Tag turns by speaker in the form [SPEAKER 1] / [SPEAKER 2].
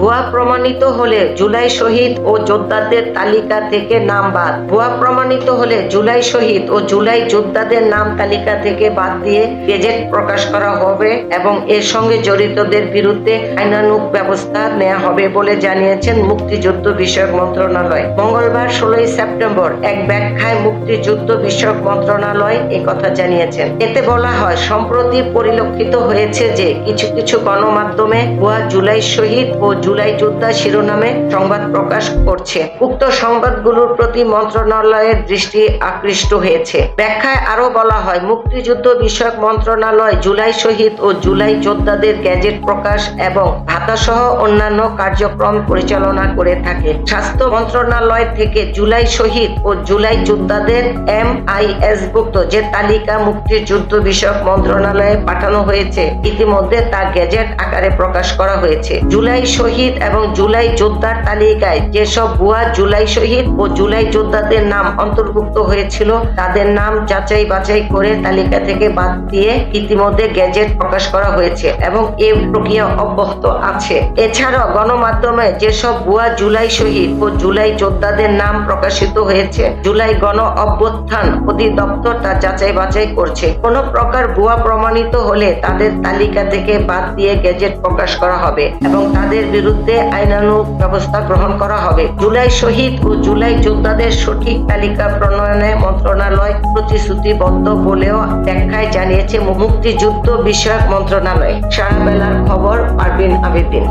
[SPEAKER 1] ভুয়া প্রমাণিত হলে জুলাই শহীদ ও যোদ্ধাদের তালিকা থেকে নাম বাদ। ভুয়া প্রমাণিত হলে জুলাই শহীদ ও জুলাই যোদ্ধাদের নাম তালিকা থেকে বাদ দিয়ে গেজেট প্রকাশ করা হবে এবং এর সঙ্গে জড়িতদের বিরুদ্ধে আইনানুক ব্যবস্থা নেওয়া হবে বলে জানিয়েছেন মুক্তিযুদ্ধ বিষয়ক মন্ত্রণালয়। মঙ্গলবার ষোলোই সেপ্টেম্বর এক ব্যাখ্যায় মুক্তিযুদ্ধ বিষয়ক মন্ত্রণালয় কথা জানিয়েছেন। এতে বলা হয়, সম্প্রতি পরিলক্ষিত হয়েছে যে কিছু কিছু গণমাধ্যমে ভুয়া জুলাই শহীদ ও জুলাই যোদ্ধা শিরোনামে সংবাদ প্রকাশ করছে। উক্ত সংবাদগুলোর প্রতি মন্ত্রণালয়ের দৃষ্টি আকৃষ্ট হয়েছে। ব্যাখ্যায় আরও বলা হয়, মুক্তিযুদ্ধ বিষয়ক মন্ত্রণালয় জুলাই শহীদ ও জুলাই যোদ্ধাদের গ্যাজেট প্রকাশ এবং ভাতা সহ অন্যান্য কার্যক্রম পরিচালনা করে থাকে। স্বাস্থ্য মন্ত্রণালয় থেকে জুলাই শহীদ ও জুলাই যোদ্ধাদের এম আই এস ভুক্ত যে তালিকা মুক্তিযুদ্ধ বিষয়ক মন্ত্রণালয়ে পাঠানো হয়েছে, ইতিমধ্যে তা গেজেট আকারে প্রকাশ করা হয়েছে। জুলাই শহীদ এবং জুলাই যোদ্ধার তালিকায় যেসব ভুয়া জুলাই শহীদ ও জুলাই যোদ্ধাদের নাম অন্তর্ভুক্ত হয়েছিল, তাদের নাম যাচাই বাছাই করে তালিকা থেকে বাদ দিয়ে ইতিমধ্যে গেজেট প্রকাশ করা হয়েছে এবং এ প্রক্রিয়া অব্যাহত। আছে। এছাড়াও গণমাধ্যমে যেসব ভুয়া জুলাই শহীদ ও জুলাই যোদ্ধাদের নাম প্রকাশিত হয়েছে, জুলাই গণ অভ্যুত্থান অধিদপ্তর তা যাচাই বাছাই করছে। কোন প্রকার ভুয়া প্রমাণিত হলে তাদের তালিকা থেকে বাদ দিয়ে গেজেট প্রকাশ করা হবে এবং তাদের বিরুদ্ধে আইনানুগ ব্যবস্থা গ্রহণ করা হবে। জুলাই শহীদ ও জুলাই যোদ্ধাদের সঠিক তালিকা প্রণয়নে মন্ত্রণালয় প্রতিশ্রুতিবদ্ধ বলেও ব্যাখ্যায় জানিয়েছে মুক্তিযুদ্ধ বিষয়ক মন্ত্রণালয়। সারা বেলার খবর পারবিন আবেদিন